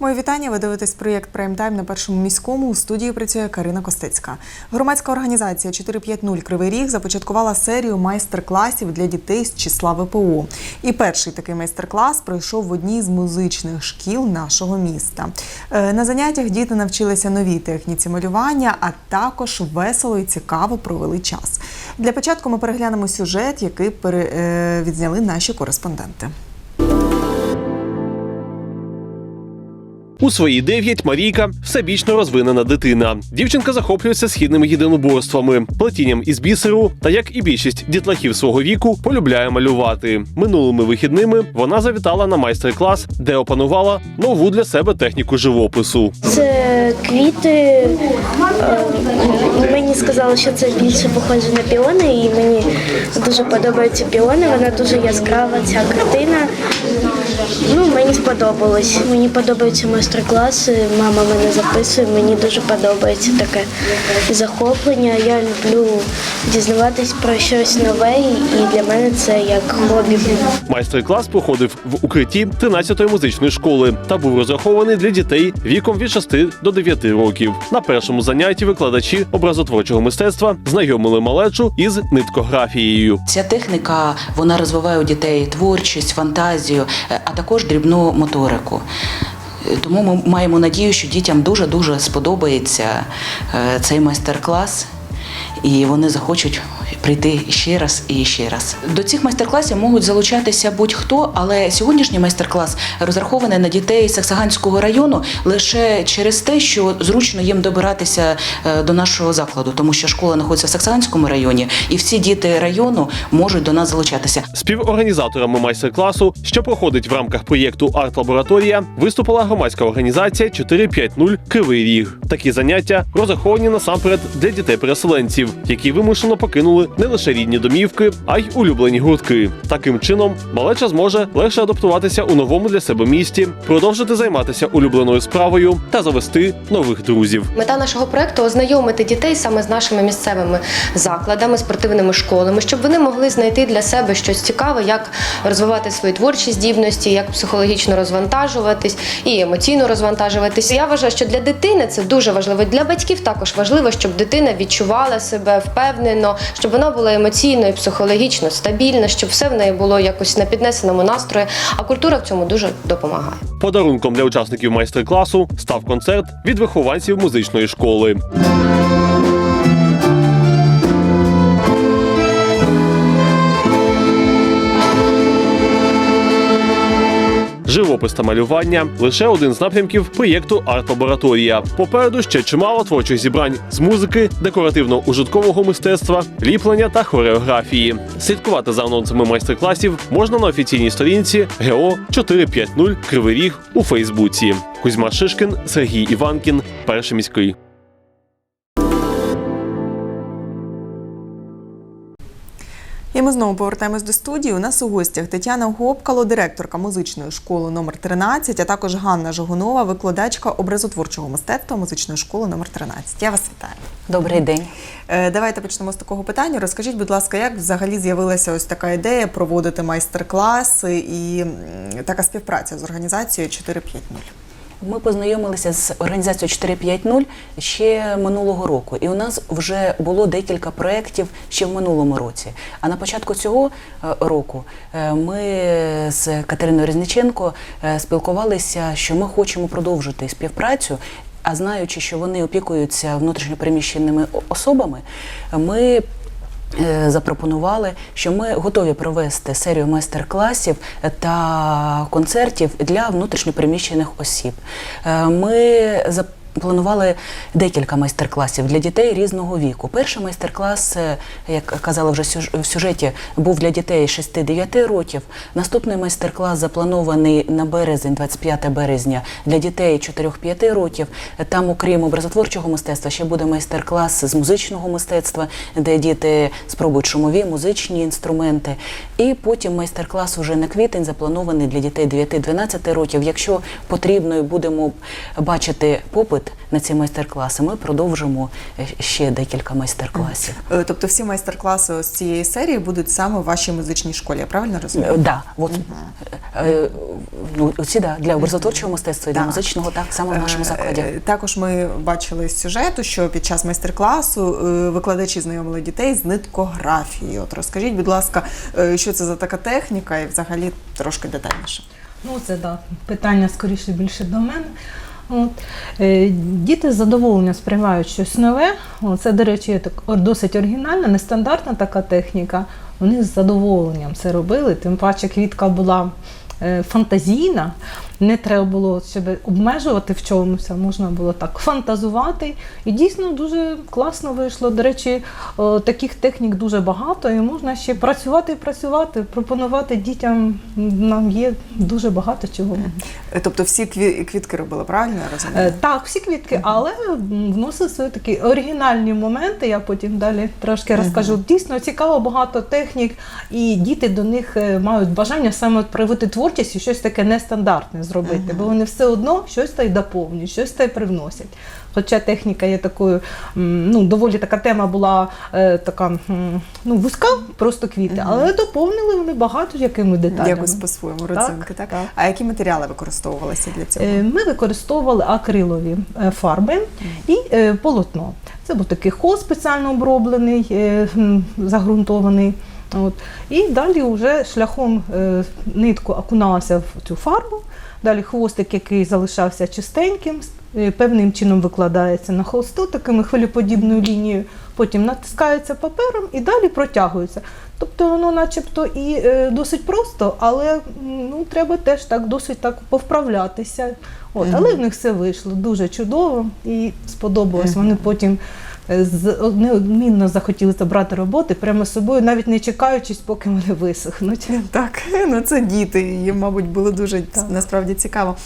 Мої вітання. Ви дивитесь проєкт Прайм-тайм на першому міському. У студії працює Карина Костецька. Громадська організація 450 Кривий Ріг започаткувала серію майстер-класів для дітей з числа ВПО. І перший такий майстер-клас пройшов в одній з музичних шкіл нашого міста. Е, На заняттях діти навчилися новій техніці малювання, а також весело і цікаво провели час. Для початку ми переглянемо сюжет, який е, відзняли наші кореспонденти. У свої дев'ять Марійка всебічно розвинена дитина. Дівчинка захоплюється східними єдиноборствами, плетінням із бісеру та, як і більшість дітлахів свого віку, полюбляє малювати. Минулими вихідними вона завітала на майстер-клас, де опанувала нову для себе техніку живопису. Це квіти. е, Мені сказали, що це більше похоже на піони, і мені дуже подобаються піони. Вона дуже яскрава, ця картина. Ну, мені сподобалось. Мені подобаються майстер-класи. Мама мене записує. Мені дуже подобається таке захоплення. Я люблю дізнаватись про щось нове, і для мене це як хобі. Майстер-клас проходив в укритті 13-ї музичної школи та був розрахований для дітей віком від 6 до 9 років. На першому занятті викладачі образотворчого мистецтва знайомили малечу із ниткографією. Ця техніка вона розвиває у дітей творчість, фантазію, е, а також дрібну моторику. Тому ми маємо надію, що дітям дуже дуже сподобається е, цей майстер-клас, і вони захочуть прийти ще раз і ще раз. До цих майстер-класів можуть залучатися будь-хто, але сьогоднішній майстер-клас розрахований на дітей Саксаганського району лише через те, що зручно їм добиратися е, до нашого закладу, тому що школа знаходиться в Саксаганському районі, і всі діти району можуть до нас залучатися. Співорганізаторами майстер-класу, що проходить в рамках проєкту Арт-лабораторія, виступила громадська організація 450 Кривий Ріг. Такі заняття розраховані насамперед для дітей-переселенців, які вимушено покинули не лише рідні домівки, а й улюблені гуртки. Таким чином, малеча зможе легше адаптуватися у новому для себе місті, продовжити займатися улюбленою справою та завести нових друзів. Мета нашого проекту ознайомити дітей саме з нашими місцевими закладами, спортивними школами, щоб вони могли знайти для себе щось цікаве, як розвивати свої творчі здібності, як психологічно розвантажуватись і емоційно розвантажуватись. Я вважаю, що для дитини це дуже важливо. Для батьків також важливо, щоб дитина відчувала себе впевнено, щоб вона була емоційно і психологічно стабільна, щоб все в неї було якось на піднесеному настрої. А культура в цьому дуже допомагає. Подарунком для учасників майстер-класу став концерт від вихованців музичної школи. Живопис та малювання лише один з напрямків проєкту Арт-лабораторія. Попереду ще чимало творчих зібрань з музики, декоративно-ужиткового мистецтва, ліплення та хореографії. Слідкувати за анонсами майстер-класів можна на офіційній сторінці ГО 450 Кривий Ріг у Фейсбуці. Кузьма Шишкін, Сергій Іванкін, перший міський. І ми знову повертаємось до студії. У нас у гостях Тетяна Гопкало, директорка музичної школи номер 13, а також Ганна Жогунова, викладачка образотворчого мистецтва музичної школи номер 13. Я вас вітаю. Добрий день. Е, Давайте почнемо з такого питання. Розкажіть, будь ласка, як взагалі з'явилася ось така ідея проводити майстер-класи і така співпраця з організацією 450? Ми познайомилися з організацією 450 ще минулого року, і у нас вже було декілька проєктів ще в минулому році. А на початку цього е, року е, ми з Катериною Різниченко е, спілкувалися, що ми хочемо продовжити співпрацю. А знаючи, що вони опікуються внутрішньопереміщеними особами, ми запропонували, що ми готові провести серію майстер-класів та концертів для внутрішньопереміщених осіб. Ми Ми запланували декілька майстер-класів для дітей різного віку. Перший майстер-клас, е, як казали вже в сюжеті, був для дітей 6-9 років. Наступний майстер-клас запланований на березень, 25 березня, для дітей 4-5 років. Там, окрім образотворчого мистецтва, ще буде майстер-клас з музичного мистецтва, де діти спробують шумові музичні інструменти. І потім майстер-клас уже на квітень запланований для дітей 9-12 років. Якщо потрібно будемо бачити попит запит на ці майстер-класи, ми продовжимо е, ще декілька майстер-класів. Е, Тобто всі майстер-класи з цієї серії будуть саме в вашій музичній школі, я правильно Е, розумію? Да, от е, ну ці да для образотворчого мистецтва і для музичного, так саме в нашому Е, закладі. е, Також ми бачили з сюжету, що під час майстер-класу е, викладачі знайомили дітей з ниткографією. От розкажіть, будь ласка, е, що це за така техніка, і взагалі трошки детальніше. Ну, це да, питання скоріше більше до мене. От. Е, Діти з задоволенням сприймають щось нове. Це, до речі, досить оригінальна, нестандартна така техніка. Вони з задоволенням це робили. Тим паче квітка була е, фантазійна. Не треба було себе обмежувати в чомусь, а можна було так фантазувати. І дійсно дуже класно вийшло. До речі, таких технік дуже багато, і можна ще працювати і працювати, пропонувати дітям. Нам є дуже багато чого. Е, Тобто всі кві- квітки робили, правильно я розумію? Е, Так, всі квітки, але вносили свої такі оригінальні моменти. Я потім далі трошки розкажу. Дійсно цікаво, багато технік, і діти до них е, мають бажання саме проявити творчість і щось таке нестандартне зробити, бо вони все одно щось та й доповнюють, щось та й привносять. Хоча техніка є такою, ну доволі така тема була е, така ну вузька, просто квіти, але доповнили вони багато якими деталями. Якось по-своєму родзинки, так? так. А які матеріали використовувалися для цього? Е, Ми використовували акрилові е, фарби і е, полотно. Це був такий холст спеціально оброблений, загрунтований. От. І далі вже шляхом нитку окуналася в цю фарбу. Далі хвостик, який залишався чистеньким, е, певним чином викладається на холсту такими хвилеподібною лінією, потім натискається папером і далі протягується. Тобто воно начебто і е, досить просто, але ну, треба теж так досить так повправлятися. От, Але в них все вийшло дуже чудово і сподобалось. Вони потім неодмінно захотіли забрати роботи прямо з собою, навіть не чекаючись, поки вони висохнуть. Так, ну це діти, їм, мабуть, було дуже Так. насправді цікаво.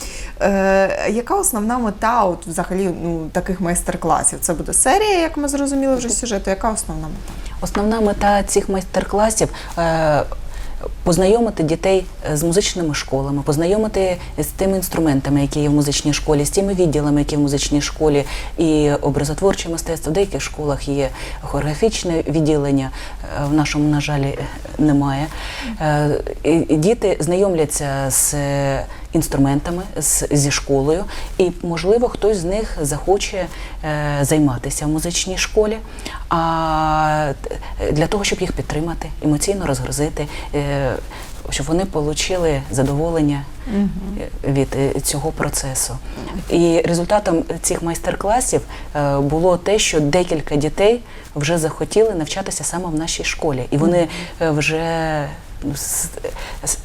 Е, яка основна мета от, взагалі ну, таких майстер-класів? Це буде серія, як ми зрозуміли вже з сюжету. Яка основна мета? Основна мета цих майстер-класів е, познайомити дітей з музичними школами, познайомити з тими інструментами, які є в музичній школі, з тими відділами, які в музичній школі, і образотворче мистецтво. В деяких школах є хореографічне відділення. е, В нашому, на жаль, е, немає. Е, Діти знайомляться з е, інструментами, з, зі школою, і, можливо, хтось з них захоче е, займатися в музичній школі. А для того, щоб їх підтримати, емоційно розгрузити, е, щоб вони отримали задоволення е, від е, цього процесу. І результатом цих майстер-класів е, було те, що декілька дітей вже захотіли навчатися саме в нашій школі. І вони вже з, з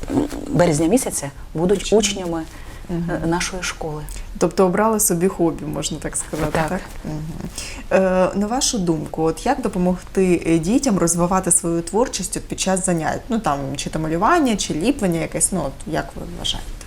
березня місяця будуть учнями угу. нашої школи. Тобто обрали собі хобі, можна так сказати. Так. Так. Угу. Е, на вашу думку, от як допомогти е, дітям розвивати свою творчість під час занять? Ну там чи то малювання, чи ліплення якесь, ну от як ви вважаєте?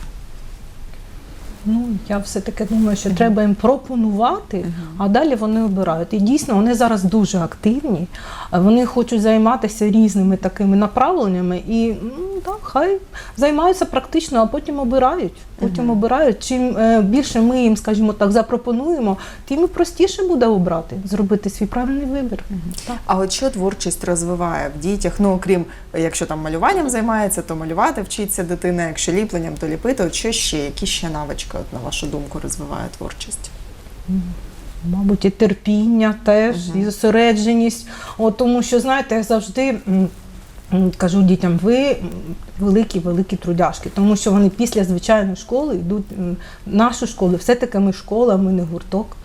Ну, я все-таки думаю, що треба їм пропонувати, а далі вони обирають. І дійсно вони зараз дуже активні, вони хочуть займатися різними такими направленнями, і ну, так, хай займаються практично, а потім обирають. Потім обирають. Чим е, більше ми їм, скажімо так, запропонуємо, тим і простіше буде обрати, зробити свій правильний вибір. Так. А от що творчість розвиває в дітях? Ну окрім якщо там малюванням займається, то малювати вчиться дитина. Якщо ліпленням, то ліпити. От що ще? Які ще навички, от, на вашу думку, розвиває творчість? Мабуть, і терпіння теж, і зосередженість. От, тому що, знаєте, я завжди кажу дітям, ви великі, великі трудяшки, тому що вони після звичайної школи йдуть в нашу школу. Все-таки ми школа, ми не гурток.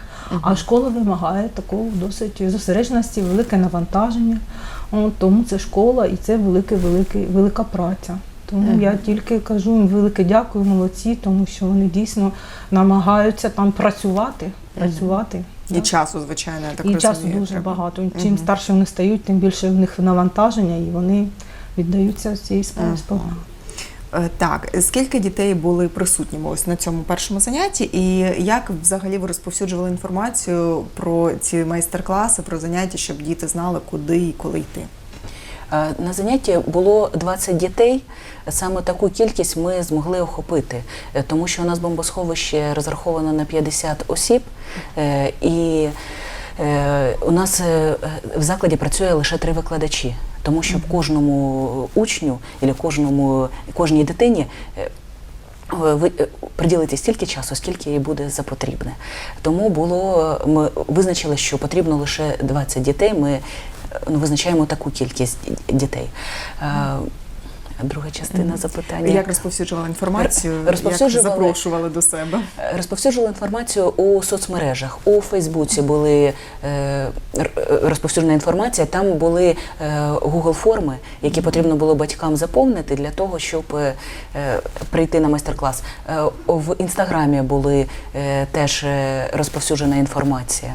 А школа вимагає такого досить зосередженості, велике навантаження. Тому це школа і це велике, велике, велика праця. Тому я тільки кажу їм велике дякую, молодці, тому що вони дійсно намагаються там працювати. працювати. І часу, звичайно, я так І часу дуже треба. багато. Чим старше вони стають, тим більше в них навантаження, і вони віддаються цієї справі. Е, Так, скільки дітей були присутніми ось на цьому першому занятті, і як взагалі ви розповсюджували інформацію про ці майстер-класи, про заняття, щоб діти знали, куди і коли йти? Е, На занятті було 20 дітей. Саме таку кількість ми змогли охопити, е, тому що у нас бомбосховище розраховано на 50 осіб, е, і у нас в закладі працює лише три викладачі, тому що кожному учню або кожному кожній дитині. ви приділити стільки часу, скільки їй буде за потрібне. Тому було ми визначили, що потрібно лише 20 дітей. Ми визначаємо таку кількість дітей. Е, Друга частина запитання. Як розповсюджували інформацію, Розповсюджували- як запрошували до себе? Е, Розповсюджували інформацію у соцмережах. У Фейсбуці були е, розповсюджена інформація. Там були е, Google форми, які потрібно було батькам заповнити для того, щоб е, прийти на майстер-клас. Е, в інстаграмі були е, теж розповсюджена інформація.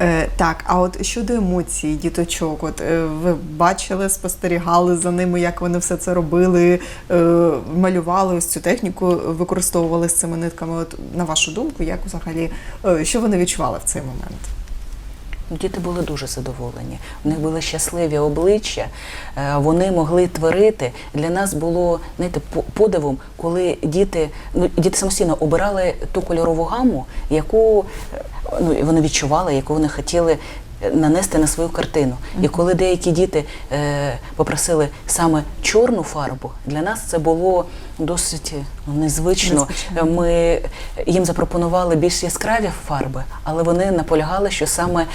Е, так, а от щодо емоцій, діточок, от е, ви бачили, спостерігали за ними, як вони все це робили, е, малювали ось цю техніку, використовували з цими нитками. От на вашу думку, як взагалі е, що вони відчували в цей момент? Діти були дуже задоволені. У них були щасливі обличчя, е, вони могли творити. Для нас було знаєте, подивом, коли діти, ну, діти самостійно обирали ту кольорову гаму, яку е, ну, вони відчували, яку вони хотіли. Е, Нанести на свою картину. І коли деякі діти е, попросили саме чорну фарбу, для нас це було досить ну, незвично. Незвично. Ми їм запропонували більш яскраві фарби, але вони наполягали, що саме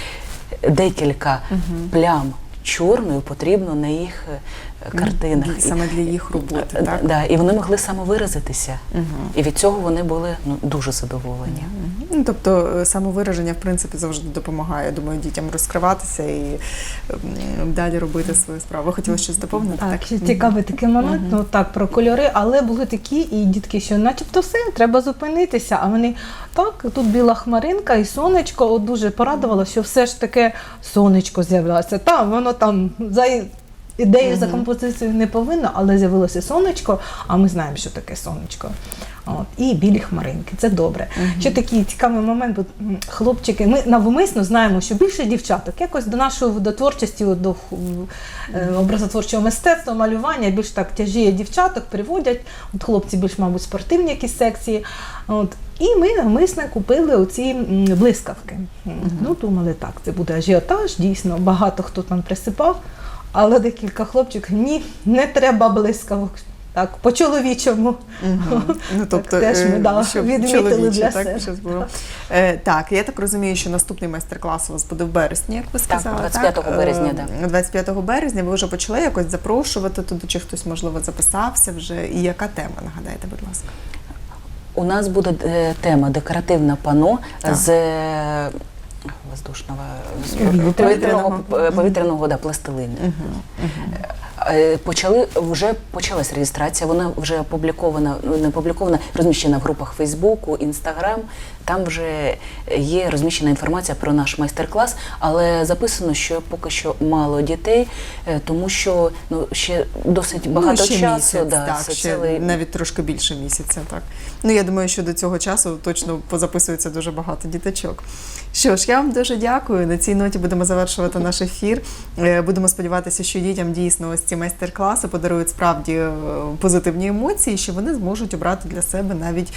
декілька плям чорною потрібно на їх е, картинах. Саме для їх роботи, Е, так? Да, і вони могли самовиразитися. І від цього вони були ну, дуже задоволені. Ну, тобто е, самовираження, в принципі, завжди допомагає, думаю, дітям розкриватися і далі робити свою справу. Ви хотіли щось доповнити? Так, ще цікавий такий момент, ну так, про кольори, але були такі і дітки, що начебто все, треба зупинитися. А вони так, тут біла хмаринка і сонечко, от дуже порадувало, що все ж таке сонечко з'явилося. Там воно там за і- ідеєю, за композицією не повинно, але з'явилося сонечко, а ми знаємо, що таке сонечко. От, і білі хмаринки, це добре. Ще такий цікавий момент, бо хлопчики, ми навмисно знаємо, що більше дівчаток якось до нашої до творчості, до е, образотворчого мистецтва, малювання більш так тяжіє дівчаток, приводять. От хлопці більш, мабуть, спортивні якісь секції. От. І ми навмисно купили оці блискавки. Ну, думали, так, це буде ажіотаж, дійсно, багато хто там присипав, але декілька хлопчиків, ні, не треба блискавок. Так, по-чоловічому. Ну, тобто, Так, теж ми, е, да, щоб відмітили для так, себе. було. Е, так, я так розумію, що наступний майстер-клас у вас буде в березні, як ви сказали. 25 березня, Е, да. 25 березня ви вже почали якось запрошувати туди, чи хтось, можливо, записався вже. І яка тема, нагадайте, будь ласка. У нас буде е, тема декоративне пано Так. з воздушного Повітряного. повітряного, е, да, пластилину. Е, Почали вже почалась реєстрація. Вона вже опублікована, ну, не опублікована, розміщена в групах Фейсбуку, Інстаграм. Там вже є розміщена інформація про наш майстер-клас, але записано, що поки що мало дітей, е, тому що ну ще досить багато ну, ще часу. Місяць, да, так, це ще цілий- навіть трошки більше місяця. Так. Ну, я думаю, що до цього часу точно позаписується дуже багато діточок. Що ж, я вам дуже дякую. На цій ноті будемо завершувати наш ефір. Е, Будемо сподіватися, що дітям дійсно ось ці майстер-класи подарують справді е, позитивні емоції, що вони зможуть обрати для себе навіть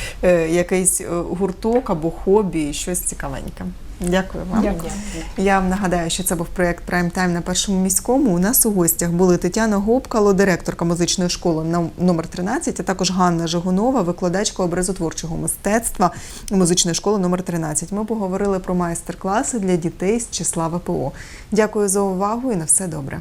якийсь гурток або хобі, щось цікавеньке. Дякую вам. Дякую. Я вам нагадаю, що це був проєкт Прайм Тайм на першому міському. У нас у гостях були Тетяна Гопкало, директорка музичної школи ном- номер 13, а також Ганна Жигунова, викладачка образотворчого мистецтва музичної школи номер 13. Ми поговорили про майстер-класи для дітей з числа ВПО. Дякую за увагу і на все добре.